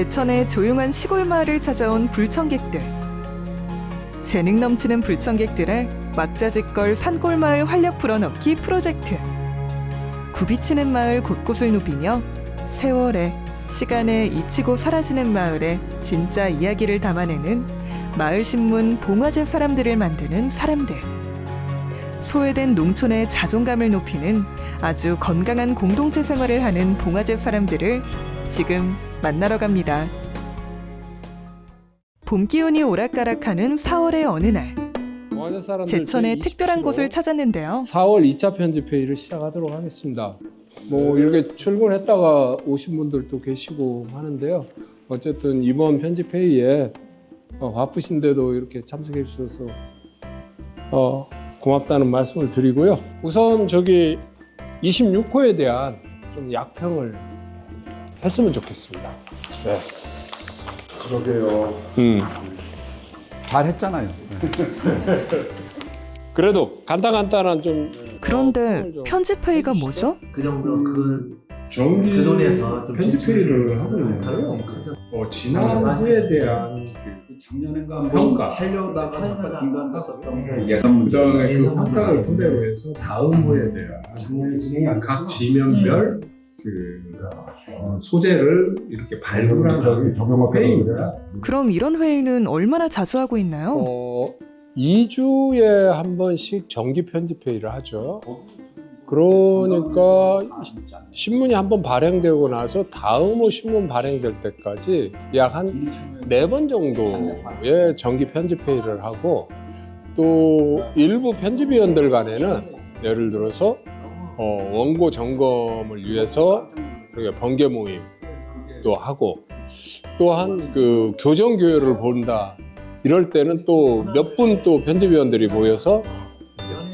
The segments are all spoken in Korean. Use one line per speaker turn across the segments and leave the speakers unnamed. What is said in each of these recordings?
제천의 조용한 시골 마을을 찾아온 불청객들. 재능 넘치는 불청객들의 막자지껄 산골 마을 활력 불어넣기 프로젝트. 굽이치는 마을 곳곳을 누비며 세월에 시간에 잊히고 사라지는 마을의 진짜 이야기를 담아내는 마을 신문 봉화제 사람들을 만드는 사람들. 소외된 농촌의 자존감을 높이는 아주 건강한 공동체 생활을 하는 봉화제 사람들을 지금 만나러 갑니다. 봄 기운이 오락가락하는 4월의 어느 날 제천의
제
특별한
27호
곳을 찾았는데요.
4월 2차 편집 회의를 시작하도록 하겠습니다. 뭐 이렇게 출근했다가 오신 분들도 계시고 하는데요. 어쨌든 이번 편집 회의에 어, 바쁘신데도 이렇게 참석해 주셔서 어, 고맙다는 말씀을 드리고요. 우선 저기 26호에 대한 좀 약평을 했으면 좋겠습니다. 네.
그러게요.
음.
잘 했잖아요.
그래도 간단간단한 좀
그런데 편집 회의가 뭐죠?
그 정도 그
정기
그 돈에서 좀
편집 회의를 하고 있는데요. 어, 지난 후에 대한 그
작년엔가
평가.
하려다가 잠깐 중단했었던
게그
예산 문제.
다음에 그
예산
평가를. 토대로 해서 다음 후에 대한 각 지면별 그 어, 소재를 이렇게 발굴하는 회의입니다.
그럼 이런 회의는 얼마나 자주 하고 있나요?
어, 2주에 한 번씩 정기 편집 회의를 하죠. 그러니까 신문이 한 번 발행되고 나서 다음 호 신문 발행될 때까지 약 한 네 번 정도의 정기 편집 회의를 하고 또 일부 편집위원들 간에는 예를 들어서 어, 원고 점검을 위해서 번개 모임도 하고 또한 그 교정 교회를 본다. 이럴 때는 또 몇 분 또 편집위원들이 모여서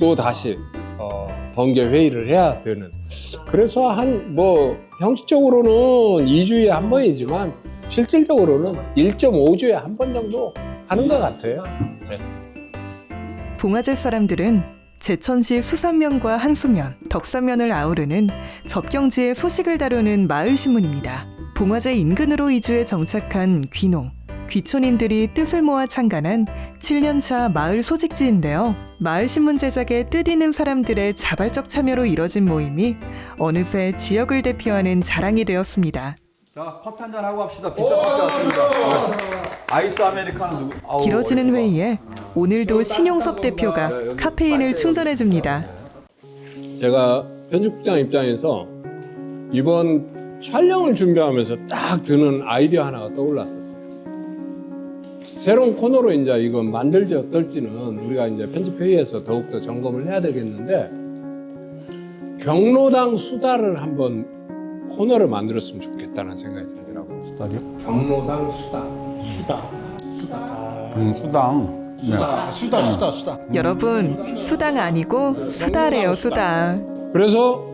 또 다시 어, 번개 회의를 해야 되는. 그래서 한 뭐 형식적으로는 2주에 한 번이지만 실질적으로는 1.5주에 한 번 정도 하는 것 같아요.
봉화제 사람들은 제천시 수산면과 한수면, 덕산면을 아우르는 접경지의 소식을 다루는 마을 신문입니다. 봉화제 인근으로 이주해 정착한 귀농, 귀촌인들이 뜻을 모아 창간한 7년차 마을 소식지인데요. 마을 신문 제작에 뜻있는 사람들의 자발적 참여로 이뤄진 모임이 어느새 지역을 대표하는 자랑이 되었습니다.
자 커피 한잔 하고 합시다. 비싼 커피 왔습니다. 아이스 아메리카노 누구? 아우,
길어지는
어디
회의에 오늘도 신용섭 대표가 카페인을 충전해 줍니다.
제가 편집국장 입장에서 이번 촬영을 준비하면서 딱 드는 아이디어 하나가 떠올랐었어요. 새로운 코너로 이제 이거 만들지 어떨지는 우리가 이제 편집 회의에서 더욱더 점검을 해야 되겠는데 경로당 수다를 한번 코너를 만들었으면 좋겠다는 생각이 들더라고요.
수다리요?
경로당 수다. 수다. 수다.
음, 수당. 수다, 수다, 수다, 수다.
여러분 수당 아니고 수다래요 수다.
그래서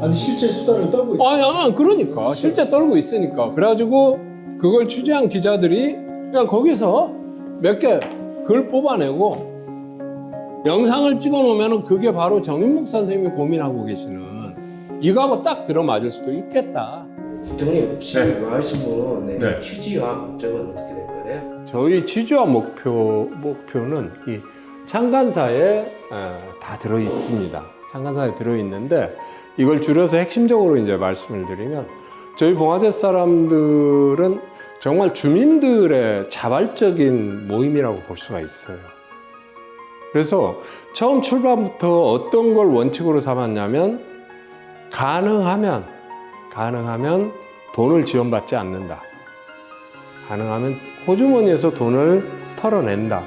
아니 실제 수다를 떨고 있다.
아니, 아니, 그러니까. 실제 떨고 있으니까. 그래가지고 그걸 취재한 기자들이 그냥 거기서 몇 개 글 뽑아내고 영상을 찍어 놓으면 그게 바로 정인묵 선생님이 고민하고 계시는 이거하고 딱 들어맞을 수도 있겠다.
국장님 혹시
네.
마을신문
네.
취지와 목적은 어떻게 될 거예요?
저희 취지와 목표, 목표는 이 창간사에 에, 다 들어 있습니다. 창간사에 들어 있는데 이걸 줄여서 핵심적으로 이제 말씀을 드리면 저희 봉화제 사람들은 정말 주민들의 자발적인 모임이라고 볼 수가 있어요. 그래서 처음 출발부터 어떤 걸 원칙으로 삼았냐면 가능하면 가능하면 돈을 지원받지 않는다. 가능하면 호주머니에서 돈을 털어낸다.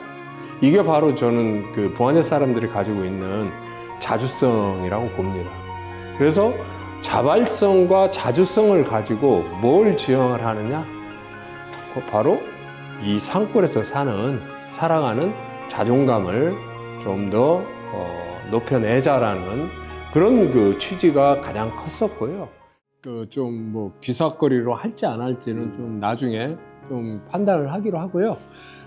이게 바로 저는 그 봉화제 사람들이 가지고 있는 자주성이라고 봅니다. 그래서 자발성과 자주성을 가지고 뭘 지향을 하느냐? 그 바로 이 산골에서 사는 살아가는 자존감을 좀더 어, 높여내자라는 그런 그 취지가 가장 컸었고요. 그좀뭐 기사거리로 할지 안 할지는 좀 나중에 좀 판단을 하기로 하고요.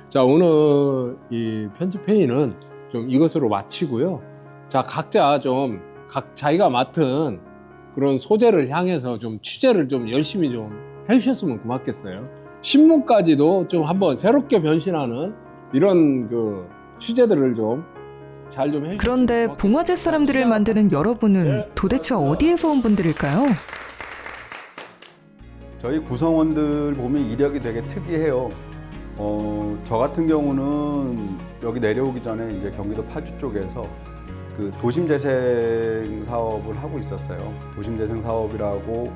자 오늘 이 편집 회의는 좀 이것으로 마치고요. 자 각자 좀 각 자기가 맡은 그런 소재를 향해서 좀 취재를 좀 열심히 좀 해주셨으면 고맙겠어요. 신문까지도 좀 한번 새롭게 변신하는 이런 그 취재들을 좀 잘 좀 해주셨으면
그런데. 봉화제 사람들을 만드는 여러분은 도대체 어디에서 온 분들일까요?
저희 구성원들 보면 이력이 되게 특이해요. 어, 저 같은 경우는 여기 내려오기 전에 이제 경기도 파주 쪽에서 그 도심 재생 사업을 하고 있었어요. 도심 재생 사업이라고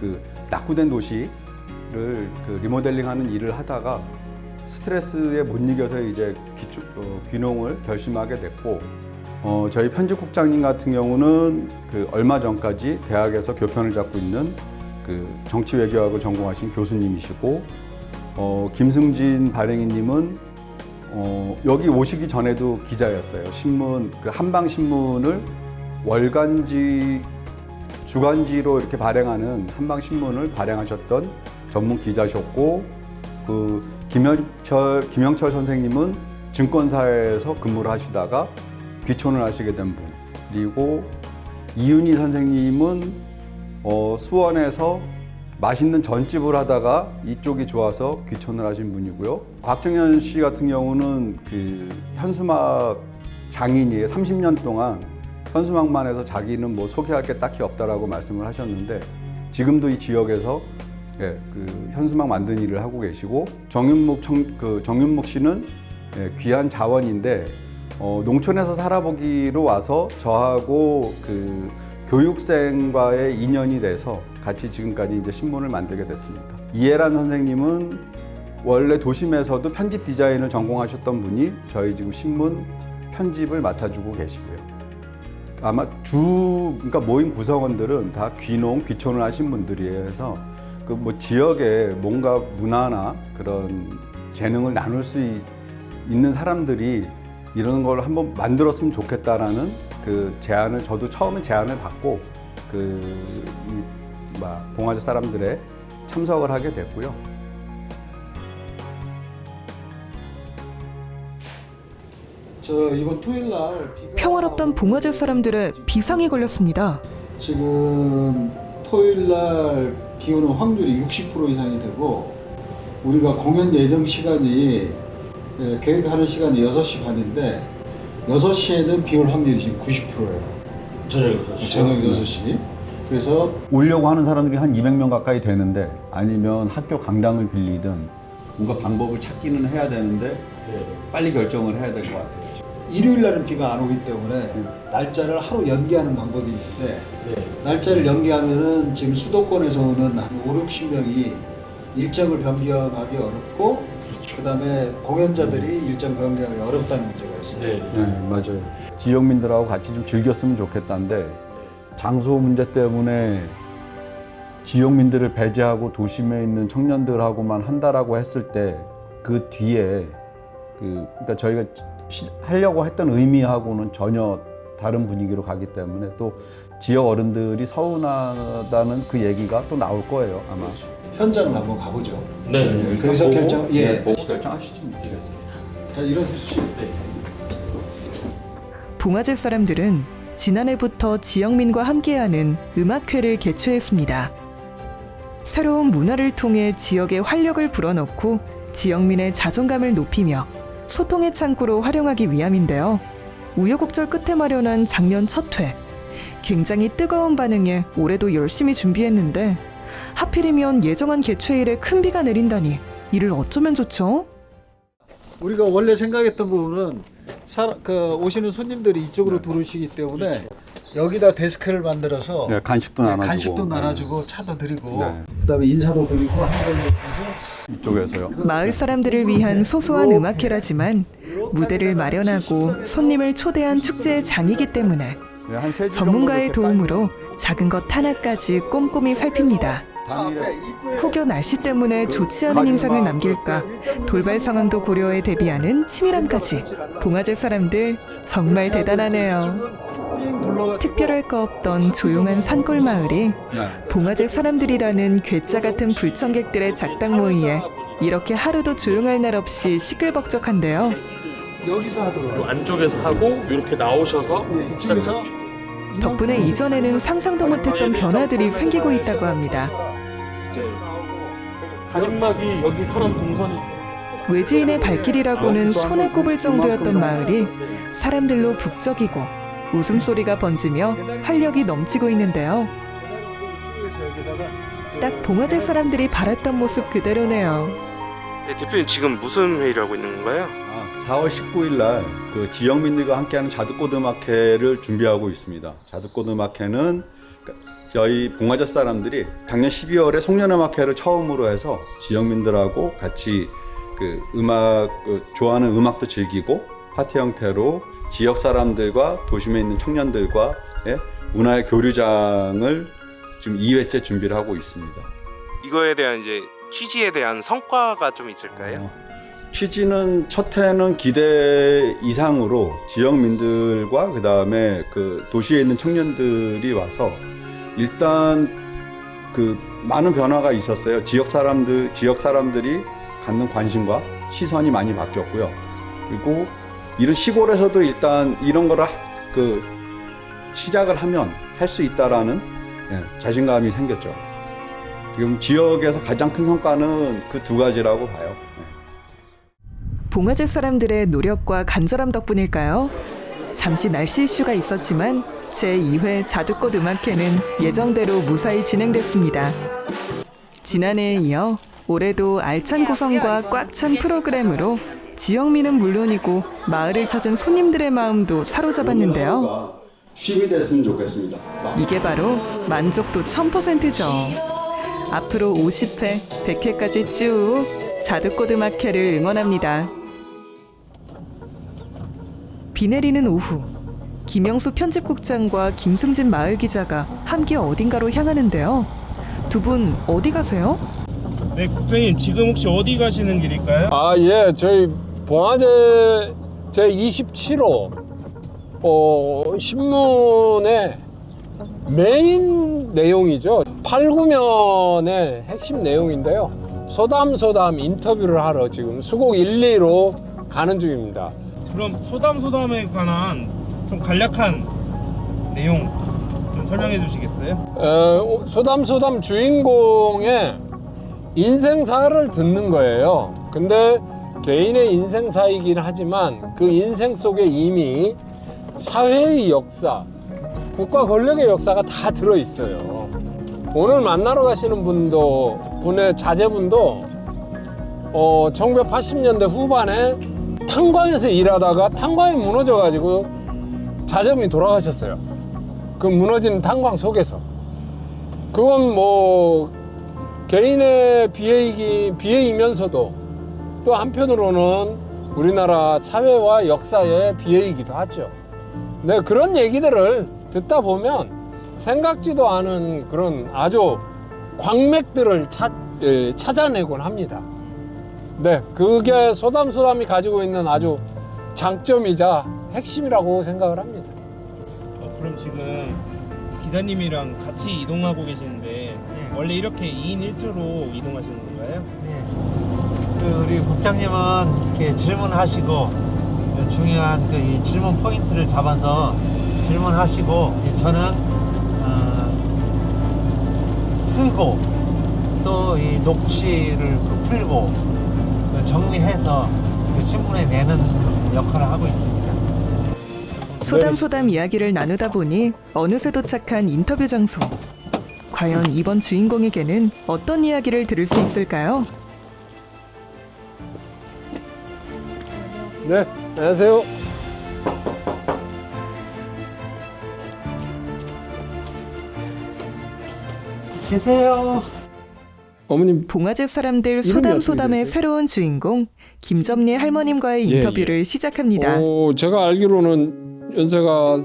그 낙후된 도시를 그 리모델링하는 일을 하다가 스트레스에 못 이겨서 이제 귀, 어, 귀농을 결심하게 됐고 어, 저희 편집국장님 같은 경우는 그 얼마 전까지 대학에서 교편을 잡고 있는 그 정치 외교학을 전공하신 교수님이시고 어, 김승진 발행인님은 어, 여기 오시기 전에도 기자였어요. 신문 그 한방 신문을 월간지 주간지로 이렇게 발행하는 한방 신문을 발행하셨던 전문 기자셨고 그 김영철 김영철 선생님은 증권사에서 근무를 하시다가 귀촌을 하시게 된 분. 그리고 이윤희 선생님은 어, 수원에서 맛있는 전집을 하다가 이쪽이 좋아서 귀촌을 하신 분이고요. 박정현 씨 같은 경우는 그 현수막 장인이에요. 30년 동안 현수막만 해서 자기는 뭐 소개할 게 딱히 없다라고 말씀을 하셨는데 지금도 이 지역에서 예, 그 현수막 만든 일을 하고 계시고 정윤묵 청, 그 정윤묵 씨는 예, 귀한 자원인데 어, 농촌에서 살아보기로 와서 저하고 그 교육생과의 인연이 돼서 같이 지금까지 이제 신문을 만들게 됐습니다. 이해란 선생님은 원래 도심에서도 편집 디자인을 전공하셨던 분이 저희 지금 신문 편집을 맡아주고 계시고요. 아마 주 그러니까 모임 구성원들은 다 귀농 귀촌을 하신 분들이에요. 그래서 그 뭐 지역에 뭔가 문화나 그런 재능을 나눌 수 있- 있는 사람들이 이런 걸 한번 만들었으면 좋겠다라는 그 제안을 저도 처음에 제안을 받고 그이 봉화제 사람들의 참석을 하게 됐고요.
저 이번 토요일 날 비가
평화롭던 봉화제 사람들의 비상이 걸렸습니다.
지금 토요일 날 비 오는 확률이 60% 이상이 되고 우리가 공연 예정 시간이 예, 계획하는 시간이 6시 반인데 6시에는 비 올 확률이 지금 90%예요.
저녁 6시.
저녁 6시. 그래서
오려고 하는 사람들이 한 200명 가까이 되는데 아니면 학교 강당을 빌리든 뭔가 방법을 찾기는 해야 되는데
네.
빨리 결정을 해야 될 것 같아요.
일요일 날은 비가 안 오기 때문에 날짜를 하루 연기하는 방법이 있는데
네.
날짜를 연기하면은 지금 수도권에서 오는 한 5, 60명이 일정을 변경하기 어렵고 그 다음에 공연자들이 일정 변경하기 어렵다는 문제가 있어요.
네.
네, 맞아요. 지역민들하고 같이 좀 즐겼으면 좋겠다는데 장소 문제 때문에 지역민들을 배제하고 도심에 있는 청년들하고만 한다라고 했을 때 그 뒤에 그 그러니까 저희가 시- 하려고 했던 의미하고는 전혀 다른 분위기로 가기 때문에 또 지역 어른들이 서운하다는 그 얘기가 또 나올 거예요 아마.
현장을 한번 가보죠.
네. 네.
그래서
보고,
결정, 예.
네, 보고 결정하시죠. 뭐.
알겠습니다.
자, 일어서시죠.
봉화제 사람들은 지난해부터 지역민과 함께하는 음악회를 개최했습니다. 새로운 문화를 통해 지역의 활력을 불어넣고 지역민의 자존감을 높이며 소통의 창구로 활용하기 위함인데요. 우여곡절 끝에 마련한 작년 첫 회. 굉장히 뜨거운 반응에 올해도 열심히 준비했는데 하필이면 예정한 개최일에 큰 비가 내린다니 이를 어쩌면 좋죠?
우리가 원래 생각했던 부분은 사, 그 오시는 손님들이 이쪽으로 들어오시기 때문에 여기다 데스크를 만들어서
네, 간식도 나눠주고.
간식도 나눠주고 차도 드리고
네.
그다음에 인사도 드리고 해서
이쪽에서요.
마을 사람들을 위한 소소한 음악회라지만 무대를 마련하고 손님을 초대한 축제의 장이기 때문에
네, 한세
전문가의
이렇게
도움으로 작은 것 하나까지 꼼꼼히 살핍니다. 혹여 날씨 때문에 좋지 않은 인상을 남길까 돌발 상황도 고려해 대비하는 치밀함까지 봉화제 사람들 정말 대단하네요. 특별할 거 없던 조용한 산골 마을이 봉화제 사람들이라는 괴짜 같은 불청객들의 작당 모의에 이렇게 하루도 조용할 날 없이 시끌벅적한데요.
여기서 하도록
요 안쪽에서 하고 이렇게 나오셔서
예,
있어요.
덕분에 이전에는 상상도 못했던 변화들이 생기고 있다고 합니다.
네. 가림막이 여기 사람 동선이
외지인의 발길이라고는 손에
한
꼽을 정도였던 마을이 사람들로 북적이고 웃음소리가 번지며 활력이 넘치고 있는데요. 딱 봉화제 사람들이 바랐던 모습 그대로네요.
네, 대표님 지금 무슨 회의를 하고 있는 건가요?
아, 4월 19일 날 그 지역민들과 함께하는 자두꼬드마켓을 준비하고 있습니다. 자두꼬드마켓은 저희 봉화제 사람들이 작년 12월에 송년회마켓을 처음으로 해서 지역민들하고 같이 그 음악 그 좋아하는 음악도 즐기고 파티 형태로 지역 사람들과 도심에 있는 청년들과의 문화의 교류장을 지금 2회째 준비를 하고 있습니다.
이거에 대한 이제 취지에 대한 성과가 좀 있을까요?
취지는 첫 해는 기대 이상으로 지역민들과 그 다음에 그 도시에 있는 청년들이 와서 일단 그 많은 변화가 있었어요. 지역 사람들 지역 사람들이 갖는 관심과 시선이 많이 바뀌었고요. 그리고 이런 시골에서도 일단 이런 거를 하- 그 시작을 하면 할 수 있다라는 예, 자신감이 생겼죠. 지금 지역에서 가장 큰 성과는 그 두 가지라고 봐요. 예.
봉화제 사람들의 노력과 간절함 덕분일까요? 잠시 날씨 이슈가 있었지만 제2회 자두꽃 음악회는 예정대로 무사히 진행됐습니다. 지난해에 이어 올해도 알찬 구성과 꽉 찬 프로그램으로 지역민은 물론이고 마을을 찾은 손님들의 마음도 사로잡았는데요.
쉽이 됐으면 좋겠습니다.
이게 바로 만족도 1000%죠. 앞으로 50회, 100회까지 쭉 자두꽃 음악회를 응원합니다. 비 내리는 오후, 김영수 편집국장과 김승진 마을 기자가 함께 어딘가로 향하는데요. 두 분 어디 가세요?
네 국장님 지금 혹시 어디 가시는 길일까요?
아, 예, 저희 봉화제 제 27호 어, 신문의 메인 내용이죠. 8, 9면의 핵심 내용인데요. 소담소담 인터뷰를 하러 지금 수곡 1, 2로 가는 중입니다.
그럼 소담소담에 관한 좀 간략한 내용 좀 설명해 주시겠어요?
어, 소담소담 주인공의 인생사를 듣는 거예요. 근데 개인의 인생사이긴 하지만 그 인생 속에 이미 사회의 역사, 국가 권력의 역사가 다 들어 있어요. 오늘 만나러 가시는 분도 분의 자제분도 어, 1980년대 후반에 탄광에서 일하다가 탄광이 무너져 가지고 자제분이 돌아가셨어요. 그 무너진 탄광 속에서. 그건 뭐 개인의 비애이기 비애이면서도 또 한편으로는 우리나라 사회와 역사의 비애이기도 하죠. 네 그런 얘기들을 듣다 보면 생각지도 않은 그런 아주 광맥들을 찾, 예, 찾아내곤 합니다. 네, 그게 소담소담이 가지고 있는 아주 장점이자 핵심이라고 생각을 합니다.
어, 그럼 지금 기자님이랑 같이 이동하고 계시는데 원래 이렇게 2인 1조로 이동하시는 건가요?
네. 그 우리 국장님은 이렇게 질문하시고 그 중요한 그이 질문 포인트를 잡아서 질문하시고 이 저는 어, 쓰고 또 이 녹취를 그 풀고 그 정리해서 그 신문에 내는 역할을 하고 있습니다.
소담소담 이야기를 나누다 보니 어느새 도착한 인터뷰 장소. 과연 이번 주인공에게는 어떤 이야기를 들을 수 있을까요?
네, 안녕하세요.
계세요.
어머님
봉화제 사람들 소담소담의? 새로운 주인공 김점리 할머님과의
예,
인터뷰를 시작합니다.
어, 제가 알기로는 연세가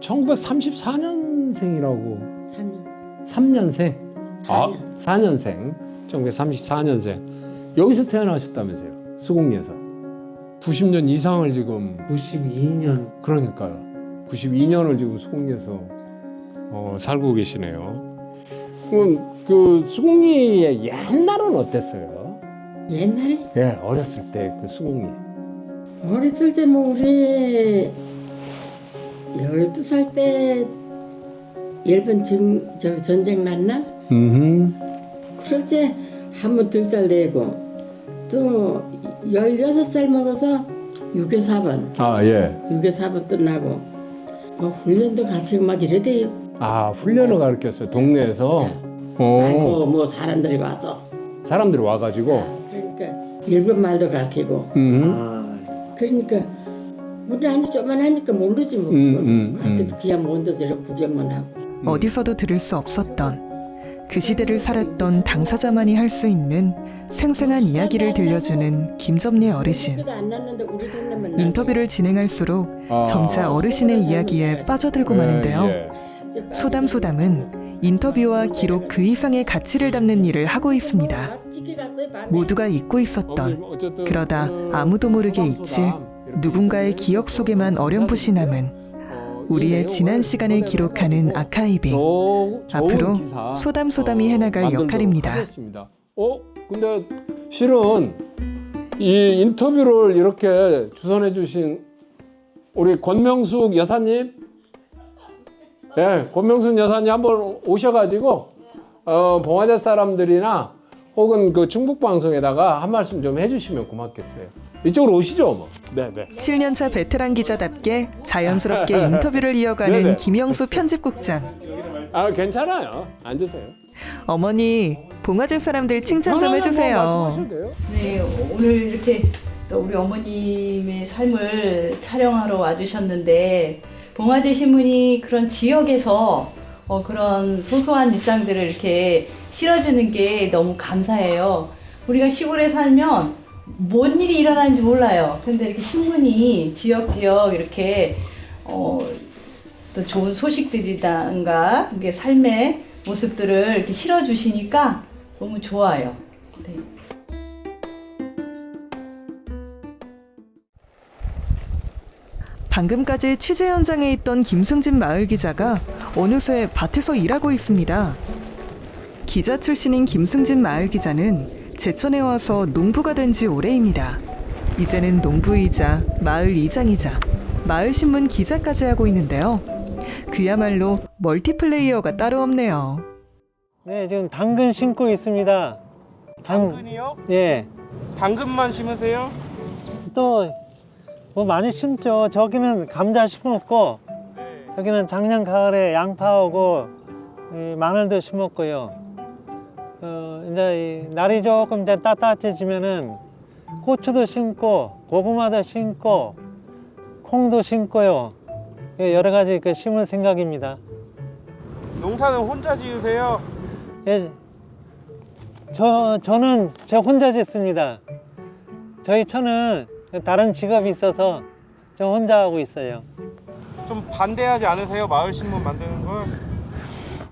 1934년생이라고
3년.
3년생. 아,
4년.
4년생. 1934년생. 여기서 태어나셨다면서요. 수곡리에서. 90년 이상을 지금
92년
그러니까요. 92년을 지금 수곡리에서 어, 살고 계시네요. 그럼 그 수곡리의 옛날은 어땠어요?
옛날에
예, 어렸을 때 그 수곡리.
어렸을 때 뭐 우리 12살 때 일본 전, 저 전쟁 났나?
음.
그럴 때 한번 들잘 내고 또 16살 먹어서 유교 4번
아 예.
유교 4번 끝나고 뭐 훈련도 가르치고 막 이래대요
아 훈련을 가르쳤어요 동네에서. 어.
아이고 뭐 사람들이 와서
사람들이 와가지고.
그러니까 일본 말도 가르치고
음.
아,
그러니까 우리 한테 좀만 하니까 모르지 뭐
음,
그건.
음,
그렇게
음.
그냥 먼저 저러 구경만 하고
어디서도 들을 수 없었던 그 시대를 살았던 당사자만이 할 수 있는 생생한 이야기를 들려주는 김점례 어르신.
학교도 안 났는데 우리 동네만
인터뷰를 진행할수록
아.
점차 어르신의 이야기에 빠져들고 마는데요.
예, 예.
소담소담은 인터뷰와 기록 그 이상의 가치를 담는 일을 하고 있습니다. 모두가 잊고 있었던 그러다
그
아무도 모르게 잊힐 누군가의 기억 속에만 어렴풋이 남은 우리의 지난 시간을 기록하는 아카이빙. 앞으로 소담소담이 해나갈 역할입니다.
어? 근데 실은 이 인터뷰를 이렇게 주선해 주신 우리 권명숙 여사님 네, 권명숙 여사님 한번 오셔가지고 어, 봉화대 사람들이나 혹은 그 충북 방송에다가 한 말씀 좀 해주시면 고맙겠어요. 이쪽으로 오시죠, 뭐. 네, 네.
7년차 베테랑 기자답게 자연스럽게 인터뷰를 이어가는
네네.
김영수 편집국장.
아, 괜찮아요. 앉으세요.
어머니, 봉화제 사람들 칭찬 좀 해주세요.
말씀하셔도 돼요.
네, 오늘 이렇게 또 우리 어머님의 삶을 촬영하러 와주셨는데 봉화제 신문이 그런 지역에서 어, 그런 소소한 일상들을 이렇게 실어주는 게 너무 감사해요. 우리가 시골에 살면 뭔 일이 일어나는지 몰라요. 근데 이렇게 신문이 지역 지역 이렇게 어, 또 좋은 소식들이든가 이게 삶의 모습들을 이렇게 실어주시니까 너무 좋아요. 네.
방금까지 취재 현장에 있던 김승진 마을 기자가 어느새 밭에서 일하고 있습니다. 기자 출신인 김승진 마을 기자는 제천에 와서 농부가 된 지 오래입니다. 이제는 농부이자 마을 이장이자 마을 신문 기자까지 하고 있는데요. 그야말로 멀티플레이어가 따로 없네요.
네, 지금 당근 심고 있습니다. 당,
당근이요?
예.
당근만 심으세요?
또 뭐 많이 심죠. 저기는 감자 심었고
네.
여기는 작년 가을에 양파하고 이 마늘도 심었고요. 어, 이제 이 날이 조금 이제 따뜻해지면은 고추도 심고 고구마도 심고 콩도 심고요. 예, 여러 가지 그 심을 생각입니다.
농사는 혼자 지으세요?
예, 저 저는 저 혼자 짓습니다. 저희 처는 다른 직업이 있어서 저 혼자 하고 있어요.
좀 반대하지 않으세요? 마을 신문 만드는 걸?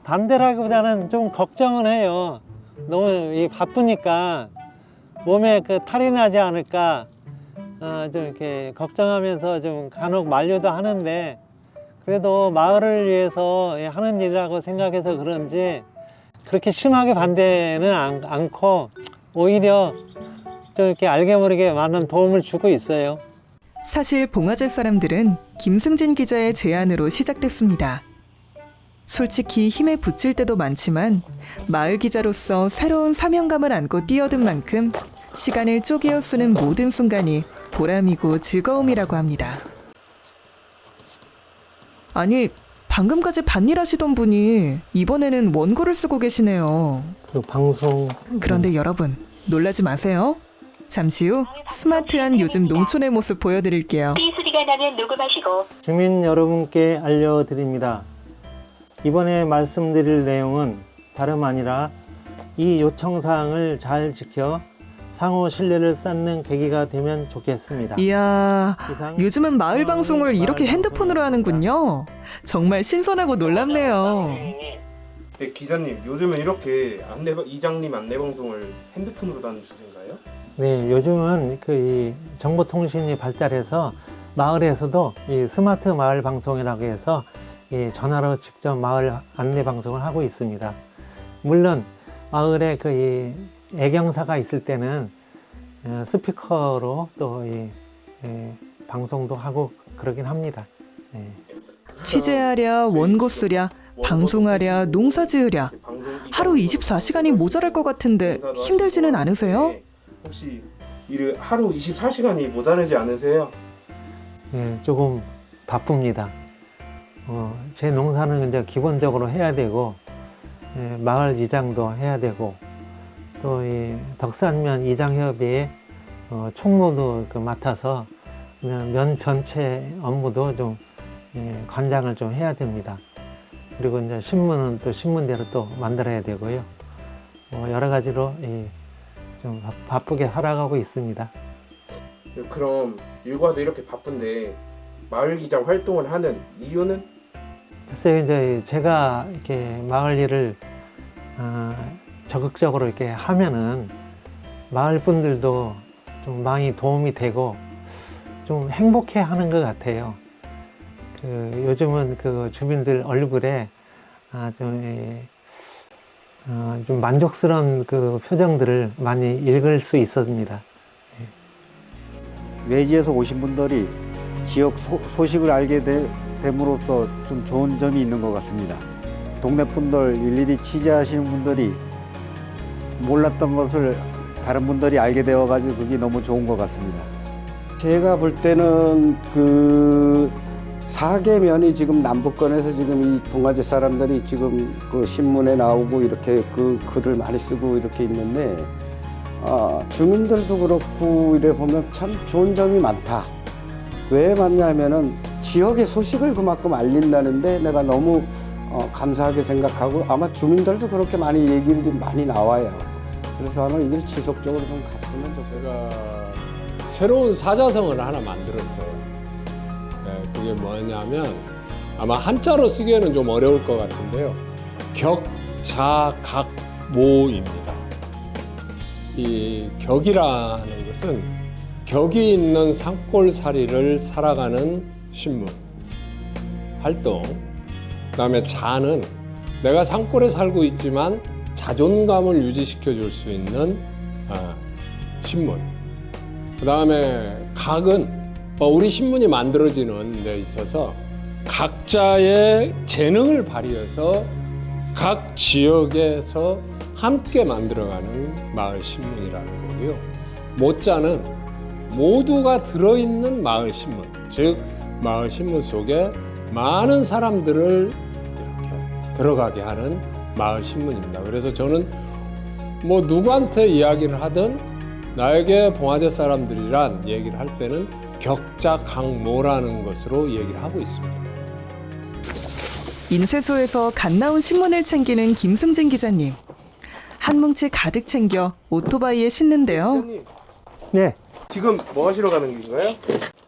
반대라기보다는 좀 걱정은 해요. 너무 이 바쁘니까 몸에 그 탈이 나지 않을까 어, 좀 이렇게 걱정하면서 좀 간혹 만류도 하는데 그래도 마을을 위해서 하는 일이라고 생각해서 그런지 그렇게 심하게 반대는 않, 않고 오히려 좀 이렇게 알게 모르게 많은 도움을 주고 있어요.
사실 봉화제 사람들은 김승진 기자의 제안으로 시작됐습니다. 솔직히 힘에 부칠 때도 많지만 마을 기자로서 새로운 사명감을 안고 뛰어든 만큼 시간을 쪼개어 쓰는 모든 순간이 보람이고 즐거움이라고 합니다. 아니, 방금까지 밭일 하시던 분이 이번에는 원고를 쓰고 계시네요.
그 방송
그런데 여러분, 놀라지 마세요. 잠시 후 스마트한 요즘 농촌의 모습 보여드릴게요.
삐 소리가 나면 녹음하시고
주민 여러분께 알려드립니다. 이번에 말씀드릴 내용은 다름 아니라 이 요청 사항을 잘 지켜 상호 신뢰를 쌓는 계기가 되면 좋겠습니다.
이야,
이상
요즘은 마을 방송을 이렇게 핸드폰으로 하는군요. 정말 신선하고 놀랍네요.
네 기자님 요즘은 이렇게 안내 이장님 안내 방송을 핸드폰으로 다는 추세인가요?
네, 요즘은 그이 정보통신이 발달해서 마을에서도 이 스마트 마을 방송이라고 해서 이 전화로 직접 마을 안내 방송을 하고 있습니다. 물론 마을에 그 이 애경사가 있을 때는 어, 스피커로 또이 방송도 하고 그러긴 합니다. 네.
취재하랴, 원고 쓰랴, 방송하랴, 농사 지으랴. 하루 24시간이 모자랄 것 같은데 힘들지는 않으세요?
네. 혹시 일을 하루 24시간이 모자르지 않으세요?
예, 조금 바쁩니다. 어, 제 농사는 이제 기본적으로 해야 되고, 예, 마을 이장도 해야 되고, 또 이 덕산면 이장협의회 어, 총무도 그 맡아서 그냥 면 전체 업무도 좀 예, 관장을 좀 해야 됩니다. 그리고 이제 신문은 또 신문대로 또 만들어야 되고요. 뭐 여러 가지로 이, 좀 바- 바쁘게 살아가고 있습니다.
그럼 일과도 이렇게 바쁜데 마을 기장 활동을 하는 이유는
글쎄요, 이제 제가 이렇게 마을 일을 어, 적극적으로 이렇게 하면은 마을 분들도 좀 많이 도움이 되고 좀 행복해 하는 것 같아요. 그 요즘은 그 주민들 얼굴에 아, 좀, 이, 어, 좀 만족스러운 그 표정들을 많이 읽을 수 있었습니다.
외지에서 오신 분들이 지역 소, 소식을 알게 되, 됨으로써 좀 좋은 점이 있는 것 같습니다. 동네 분들 일일이 취재하시는 분들이 몰랐던 것을 다른 분들이 알게 되어가지고 그게 너무 좋은 것 같습니다.
제가 볼 때는 그 사계 면이 지금 남북권에서 지금 이 동아제 사람들이 지금 그 신문에 나오고 이렇게 그 글을 많이 쓰고 이렇게 있는데 아, 주민들도 그렇고 이래 보면 참 좋은 점이 많다. 왜 많냐면은 지역의 소식을 그만큼 알린다는데 내가 너무 어, 감사하게 생각하고 아마 주민들도 그렇게 많이 얘기들이 많이 나와요. 그래서 아마 이걸 지속적으로 좀 갔으면 좋겠어요.
제가 새로운 사자성어를 하나 만들었어요. 네, 그게 뭐냐면 아마 한자로 쓰기에는 좀 어려울 것 같은데요. 격자각모입니다. 이 격이라는 것은 격이 있는 산골살이를 살아가는 신문 활동. 그 다음에 자는 내가 산골에 살고 있지만 자존감을 유지시켜 줄 수 있는 아, 신문. 그 다음에 각은 어, 우리 신문이 만들어지는 데 있어서 각자의 재능을 발휘해서 각 지역에서 함께 만들어가는 마을 신문이라는 거고요. 모자는 모두가 들어있는 마을 신문, 즉 마을 신문 속에 많은 사람들을 이렇게 들어가게 하는 마을 신문입니다. 그래서 저는 뭐 누구한테 이야기를 하든 나에게 봉화제 사람들이란 얘기를 할 때는 격자 강모라는 것으로 얘기를 하고 있습니다.
인쇄소에서 갓 나온 신문을 챙기는 김승진 기자님. 한 뭉치 가득 챙겨 오토바이에 싣는데요.
네,
지금 뭐 하시러 가는 길인가요?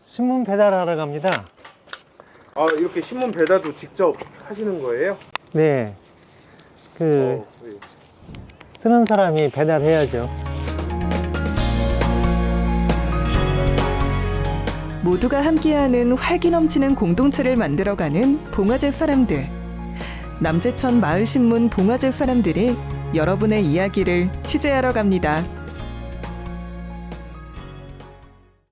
신문 배달하러 갑니다.
아 이렇게 신문 배달도 직접 하시는 거예요?
네, 그
어, 네.
쓰는 사람이 배달해야죠.
모두가 함께하는 활기 넘치는 공동체를 만들어가는 봉화제 사람들. 남제천 마을신문 봉화제 사람들이 여러분의 이야기를 취재하러 갑니다.